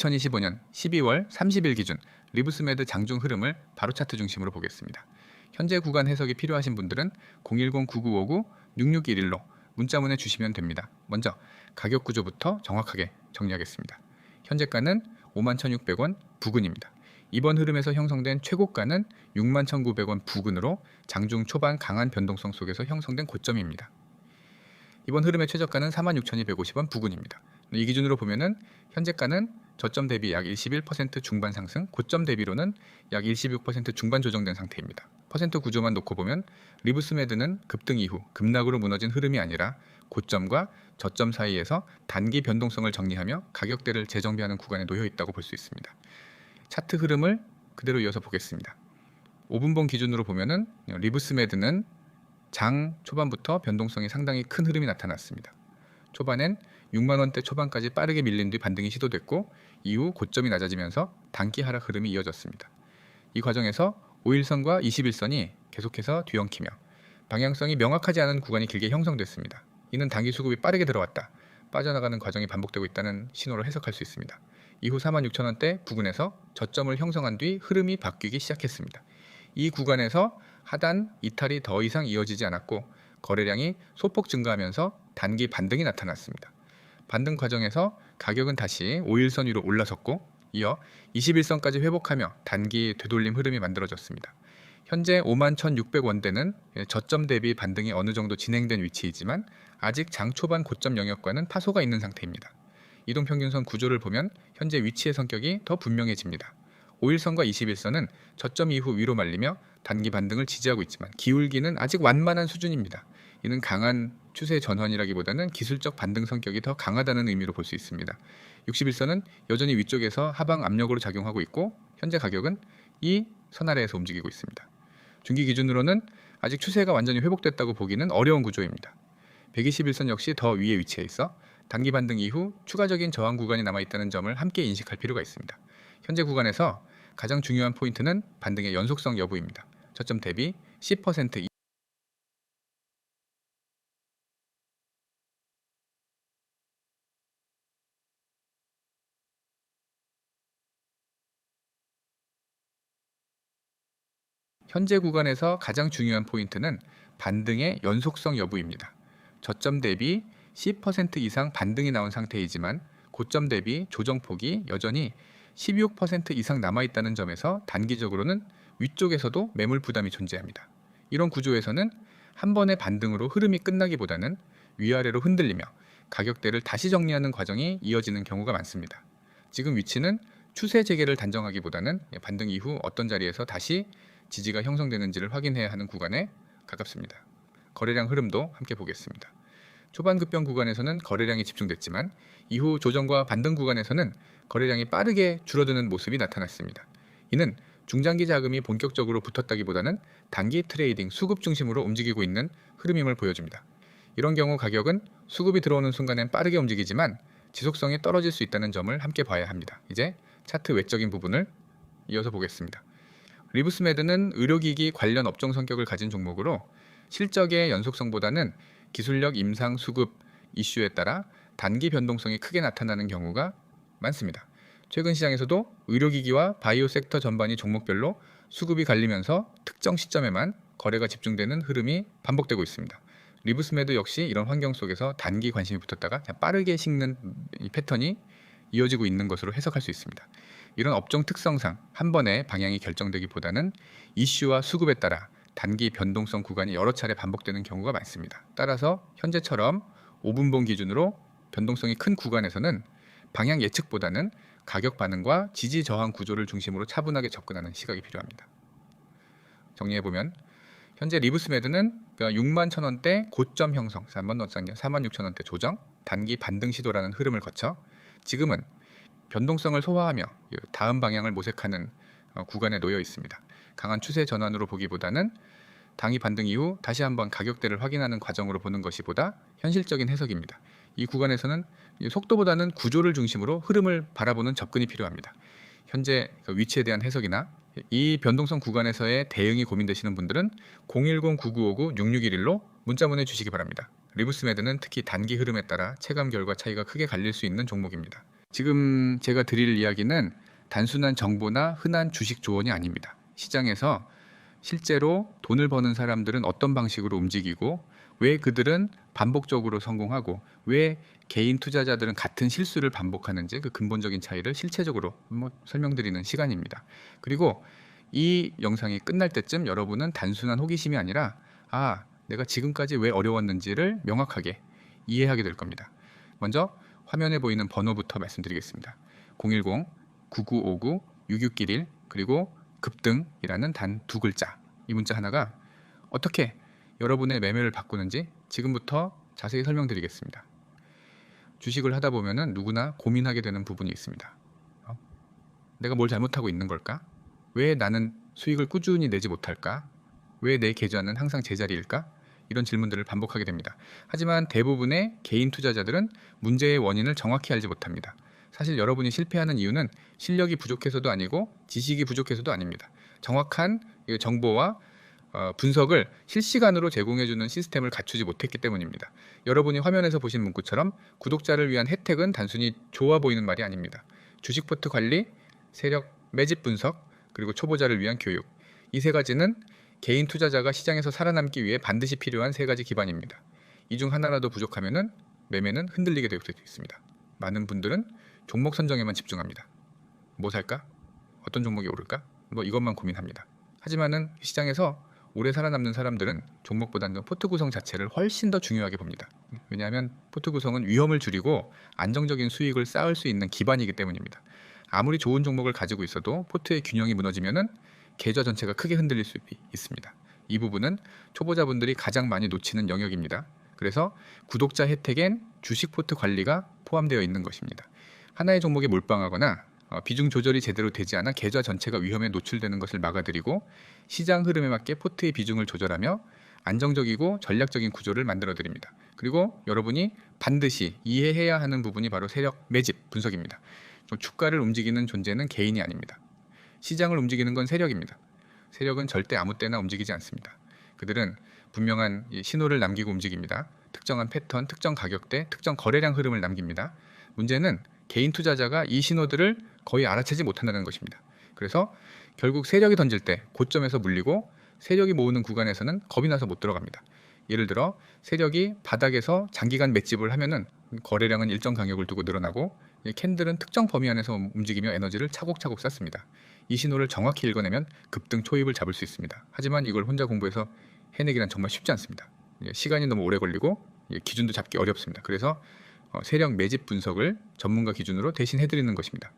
2025년 12월 30일 기준 리브스메드 장중 흐름을 바로 차트 중심으로 보겠습니다. 현재 구간 해석이 필요하신 분들은 010-9959-6611로 문자 보내주시면 됩니다. 먼저 가격 구조부터 정확하게 정리하겠습니다. 현재가는 51,600원 부근입니다. 이번 흐름에서 형성된 최고가는 61,900원 부근으로 장중 초반 강한 변동성 속에서 형성된 고점입니다. 이번 흐름의 최저가는 46,250원 부근입니다. 이 기준으로 보면은 현재가는 저점 대비 약 21% 중반 상승, 고점 대비로는 약 26% 중반 조정된 상태입니다. 퍼센트 구조만 놓고 보면 리브스메드는 급등 이후 급락으로 무너진 흐름이 아니라 고점과 저점 사이에서 단기 변동성을 정리하며 가격대를 재정비하는 구간에 놓여 있다고 볼 수 있습니다. 차트 흐름을 그대로 이어서 보겠습니다. 5분봉 기준으로 보면은 리브스메드는 장 초반부터 변동성이 상당히 큰 흐름이 나타났습니다. 초반엔 6만 원대 초반까지 빠르게 밀린 뒤 반등이 시도됐고 이후 고점이 낮아지면서 단기 하락 흐름이 이어졌습니다. 이 과정에서 5일선과 21선이 계속해서 뒤엉키며 방향성이 명확하지 않은 구간이 길게 형성됐습니다. 이는 단기 수급이 빠르게 들어왔다. 빠져나가는 과정이 반복되고 있다는 신호로 해석할 수 있습니다. 이후 46,000원대 부근에서 저점을 형성한 뒤 흐름이 바뀌기 시작했습니다. 이 구간에서 하단 이탈이 더 이상 이어지지 않았고 거래량이 소폭 증가하면서 단기 반등이 나타났습니다. 반등 과정에서 가격은 다시 5일선 위로 올라섰고 이어 21선까지 회복하며 단기 되돌림 흐름이 만들어졌습니다. 현재 51,600원대는 저점 대비 반등이 어느 정도 진행된 위치이지만 아직 장 초반 고점 영역과는 파소가 있는 상태입니다. 이동평균선 구조를 보면 현재 위치의 성격이 더 분명해집니다. 5일선과 21선은 저점 이후 위로 말리며 단기 반등을 지지하고 있지만 기울기는 아직 완만한 수준입니다. 이는 강한 추세 전환이라기보다는 기술적 반등 성격이 더 강하다는 의미로 볼 수 있습니다. 61선은 여전히 위쪽에서 하방 압력으로 작용하고 있고 현재 가격은 이 선 아래에서 움직이고 있습니다. 중기 기준으로는 아직 추세가 완전히 회복됐다고 보기는 어려운 구조입니다. 121선 역시 더 위에 위치해 있어 단기 반등 이후 추가적인 저항 구간이 남아 있다는 점을 함께 인식할 필요가 있습니다. 현재 구간에서 가장 중요한 포인트는 반등의 연속성 여부입니다. 저점 대비 10% 현재 구간에서 가장 중요한 포인트는 반등의 연속성 여부입니다. 저점 대비 10% 이상 반등이 나온 상태이지만 고점 대비 조정폭이 여전히 16% 이상 남아 있다는 점에서 단기적으로는 위쪽에서도 매물 부담이 존재합니다. 이런 구조에서는 한 번의 반등으로 흐름이 끝나기보다는 위아래로 흔들리며 가격대를 다시 정리하는 과정이 이어지는 경우가 많습니다. 지금 위치는 추세 재개를 단정하기보다는 반등 이후 어떤 자리에서 다시 지지가 형성되는지를 확인해야 하는 구간에 가깝습니다. 거래량 흐름도 함께 보겠습니다. 초반 급변 구간에서는 거래량이 집중됐지만 이후 조정과 반등 구간에서는 거래량이 빠르게 줄어드는 모습이 나타났습니다. 이는 중장기 자금이 본격적으로 붙었다기보다는 단기 트레이딩 수급 중심으로 움직이고 있는 흐름임을 보여줍니다. 이런 경우 가격은 수급이 들어오는 순간엔 빠르게 움직이지만 지속성이 떨어질 수 있다는 점을 함께 봐야 합니다. 이제 차트 외적인 부분을 이어서 보겠습니다. 리브스메드는 의료기기 관련 업종 성격을 가진 종목으로 실적의 연속성보다는 기술력 임상 수급 이슈에 따라 단기 변동성이 크게 나타나는 경우가 많습니다. 최근 시장에서도 의료기기와 바이오 섹터 전반이 종목별로 수급이 갈리면서 특정 시점에만 거래가 집중되는 흐름이 반복되고 있습니다. 리브스메드 역시 이런 환경 속에서 단기 관심이 붙었다가 빠르게 식는 이 패턴이 이어지고 있는 것으로 해석할 수 있습니다. 이런 업종 특성상 한 번에 방향이 결정되기보다는 이슈와 수급에 따라 단기 변동성 구간이 여러 차례 반복되는 경우가 많습니다. 따라서 현재처럼 5분봉 기준으로 변동성이 큰 구간에서는 방향 예측보다는 가격 반응과 지지 저항 구조를 중심으로 차분하게 접근하는 시각이 필요합니다. 정리해 보면 현재 리브스메드는 6만 천 원대 고점 형성, 한번 넣었잖아요. 4만 6천 원대 조정, 단기 반등 시도라는 흐름을 거쳐 지금은 변동성을 소화하며 다음 방향을 모색하는 어, 구간에 놓여 있습니다. 강한 추세 전환으로 보기보다는 당이 반등 이후 다시 한번 가격대를 확인하는 과정으로 보는 것이 보다 현실적인 해석입니다. 이 구간에서는 속도보다는 구조를 중심으로 흐름을 바라보는 접근이 필요합니다. 현재 그 위치에 대한 해석이나 이 변동성 구간에서의 대응이 고민되시는 분들은 010-9959-6611로 문자 보내주시기 바랍니다. 리브스메드는 특히 단기 흐름에 따라 체감 결과 차이가 크게 갈릴 수 있는 종목입니다. 지금 제가 드릴 이야기는 단순한 정보나 흔한 주식 조언이 아닙니다. 시장에서 실제로 돈을 버는 사람들은 어떤 방식으로 움직이고 왜 그들은 반복적으로 성공하고 왜 개인 투자자들은 같은 실수를 반복하는지 그 근본적인 차이를 실체적으로 뭐 설명드리는 시간입니다. 그리고 이 영상이 끝날 때쯤 여러분은 단순한 호기심이 아니라 아, 내가 지금까지 왜 어려웠는지를 명확하게 이해하게 될 겁니다. 먼저 화면에 보이는 번호부터 말씀드리겠습니다. 010-9959-6611 그리고 급등이라는 단 두 글자 이 문자 하나가 어떻게 여러분의 매매를 바꾸는지 지금부터 자세히 설명드리겠습니다. 주식을 하다 보면은 누구나 고민하게 되는 부분이 있습니다. 어? 내가 뭘 잘못하고 있는 걸까? 왜 나는 수익을 꾸준히 내지 못할까? 왜 내 계좌는 항상 제자리일까? 이런 질문들을 반복하게 됩니다. 하지만 대부분의 개인 투자자들은 문제의 원인을 정확히 알지 못합니다. 사실 여러분이 실패하는 이유는 실력이 부족해서도 아니고 지식이 부족해서도 아닙니다. 정확한 이 정보와 어, 분석을 실시간으로 제공해주는 시스템을 갖추지 못했기 때문입니다. 여러분이 화면에서 보신 문구처럼 구독자를 위한 혜택은 단순히 좋아 보이는 말이 아닙니다. 주식 포트 관리, 세력 매집 분석, 그리고 초보자를 위한 교육. 이 세 가지는 개인 투자자가 시장에서 살아남기 위해 반드시 필요한 세 가지 기반입니다. 이 중 하나라도 부족하면은 매매는 흔들리게 될 수 있습니다. 많은 분들은 종목 선정에만 집중합니다. 뭐 살까? 어떤 종목이 오를까? 뭐 이것만 고민합니다. 하지만은 시장에서 오래 살아남는 사람들은 종목보다는 포트 구성 자체를 훨씬 더 중요하게 봅니다. 왜냐하면 포트 구성은 위험을 줄이고 안정적인 수익을 쌓을 수 있는 기반이기 때문입니다. 아무리 좋은 종목을 가지고 있어도 포트의 균형이 무너지면은 계좌 전체가 크게 흔들릴 수 있습니다. 이 부분은 초보자분들이 가장 많이 놓치는 영역입니다. 그래서 구독자 혜택엔 주식 포트 관리가 포함되어 있는 것입니다. 하나의 종목에 몰빵하거나 어, 비중 조절이 제대로 되지 않아 계좌 전체가 위험에 노출되는 것을 막아드리고 시장 흐름에 맞게 포트의 비중을 조절하며 안정적이고 전략적인 구조를 만들어 드립니다. 그리고 여러분이 반드시 이해해야 하는 부분이 바로 세력 매집 분석입니다. 주가를 움직이는 존재는 개인이 아닙니다. 시장을 움직이는 건 세력입니다. 세력은 절대 아무 때나 움직이지 않습니다. 그들은 분명한 신호를 남기고 움직입니다. 특정한 패턴, 특정 가격대, 특정 거래량 흐름을 남깁니다. 문제는 개인 투자자가 이 신호들을 거의 알아채지 못한다는 것입니다. 그래서 결국 세력이 던질 때 고점에서 물리고 세력이 모으는 구간에서는 겁이 나서 못 들어갑니다. 예를 들어 세력이 바닥에서 장기간 맷집을 하면은 거래량은 일정 간격을 두고 늘어나고 캔들은 특정 범위 안에서 움직이며 에너지를 차곡차곡 쌓습니다. 이 신호를 정확히 읽어내면 급등 초입을 잡을 수 있습니다. 하지만 이걸 혼자 공부해서 해내기란 정말 쉽지 않습니다. 시간이 너무 오래 걸리고 기준도 잡기 어렵습니다. 그래서 어, 세력 매집 분석을 전문가 기준으로 대신 해드리는 것입니다.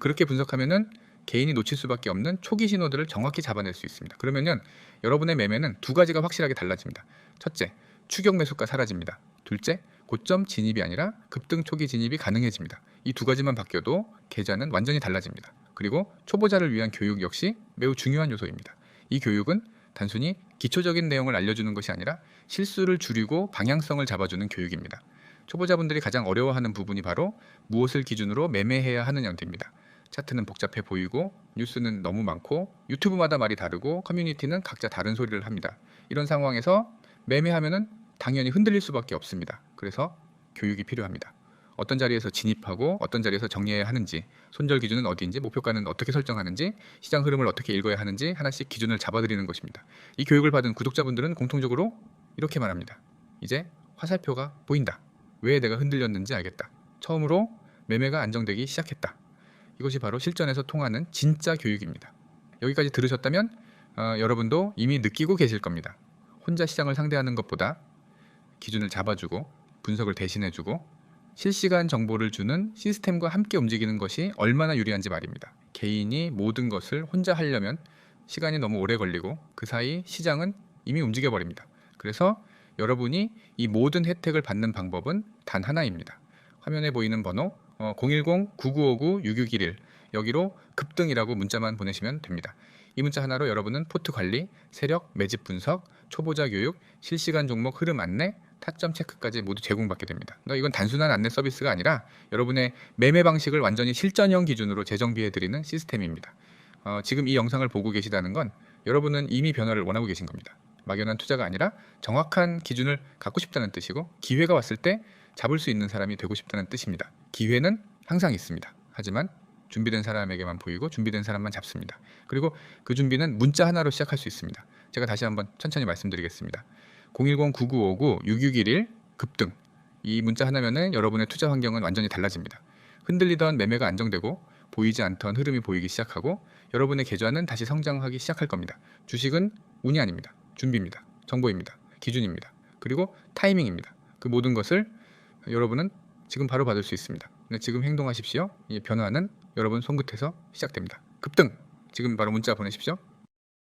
그렇게 분석하면은 개인이 놓칠 수밖에 없는 초기 신호들을 정확히 잡아낼 수 있습니다. 그러면은 여러분의 매매는 두 가지가 확실하게 달라집니다. 첫째, 추격 매수가 사라집니다. 둘째, 고점 진입이 아니라 급등 초기 진입이 가능해집니다. 이 두 가지만 바뀌어도 계좌는 완전히 달라집니다. 그리고 초보자를 위한 교육 역시 매우 중요한 요소입니다. 이 교육은 단순히 기초적인 내용을 알려주는 것이 아니라 실수를 줄이고 방향성을 잡아주는 교육입니다. 초보자분들이 가장 어려워하는 부분이 바로 무엇을 기준으로 매매해야 하느냐입니다. 차트는 복잡해 보이고 뉴스는 너무 많고 유튜브마다 말이 다르고 커뮤니티는 각자 다른 소리를 합니다. 이런 상황에서 매매하면은 당연히 흔들릴 수밖에 없습니다. 그래서 교육이 필요합니다. 어떤 자리에서 진입하고 어떤 자리에서 정리해야 하는지, 손절 기준은 어디인지, 목표가는 어떻게 설정하는지, 시장 흐름을 어떻게 읽어야 하는지 하나씩 기준을 잡아드리는 것입니다. 이 교육을 받은 구독자분들은 공통적으로 이렇게 말합니다. 이제 화살표가 보인다. 왜 내가 흔들렸는지 알겠다. 처음으로 매매가 안정되기 시작했다. 이것이 바로 실전에서 통하는 진짜 교육입니다. 여기까지 들으셨다면 어, 여러분도 이미 느끼고 계실 겁니다. 혼자 시장을 상대하는 것보다 기준을 잡아주고 분석을 대신해주고 실시간 정보를 주는 시스템과 함께 움직이는 것이 얼마나 유리한지 말입니다. 개인이 모든 것을 혼자 하려면 시간이 너무 오래 걸리고 그 사이 시장은 이미 움직여 버립니다. 그래서 여러분이 이 모든 혜택을 받는 방법은 단 하나입니다. 화면에 보이는 번호 010-9959-6611 여기로 급등이라고 문자만 보내시면 됩니다. 이 문자 하나로 여러분은 포트 관리, 세력, 매집 분석, 초보자 교육, 실시간 종목 흐름 안내, 타점 체크까지 모두 제공받게 됩니다. 그러니까 이건 단순한 안내 서비스가 아니라 여러분의 매매 방식을 완전히 실전형 기준으로 재정비해 드리는 시스템입니다. 어, 지금 이 영상을 보고 계시다는 건 여러분은 이미 변화를 원하고 계신 겁니다. 막연한 투자가 아니라 정확한 기준을 갖고 싶다는 뜻이고 기회가 왔을 때 잡을 수 있는 사람이 되고 싶다는 뜻입니다. 기회는 항상 있습니다. 하지만 준비된 사람에게만 보이고 준비된 사람만 잡습니다. 그리고 그 준비는 문자 하나로 시작할 수 있습니다. 제가 다시 한번 천천히 말씀드리겠습니다. 010-9959-6611 급등 이 문자 하나면은 여러분의 투자 환경은 완전히 달라집니다. 흔들리던 매매가 안정되고 보이지 않던 흐름이 보이기 시작하고 여러분의 계좌는 다시 성장하기 시작할 겁니다. 주식은 운이 아닙니다. 준비입니다. 정보입니다. 기준입니다. 그리고 타이밍입니다. 그 모든 것을 여러분은 지금 바로 받을 수 있습니다. 근데 지금 행동하십시오. 이 변화는 여러분 손끝에서 시작됩니다. 급등! 지금 바로 문자 보내십시오.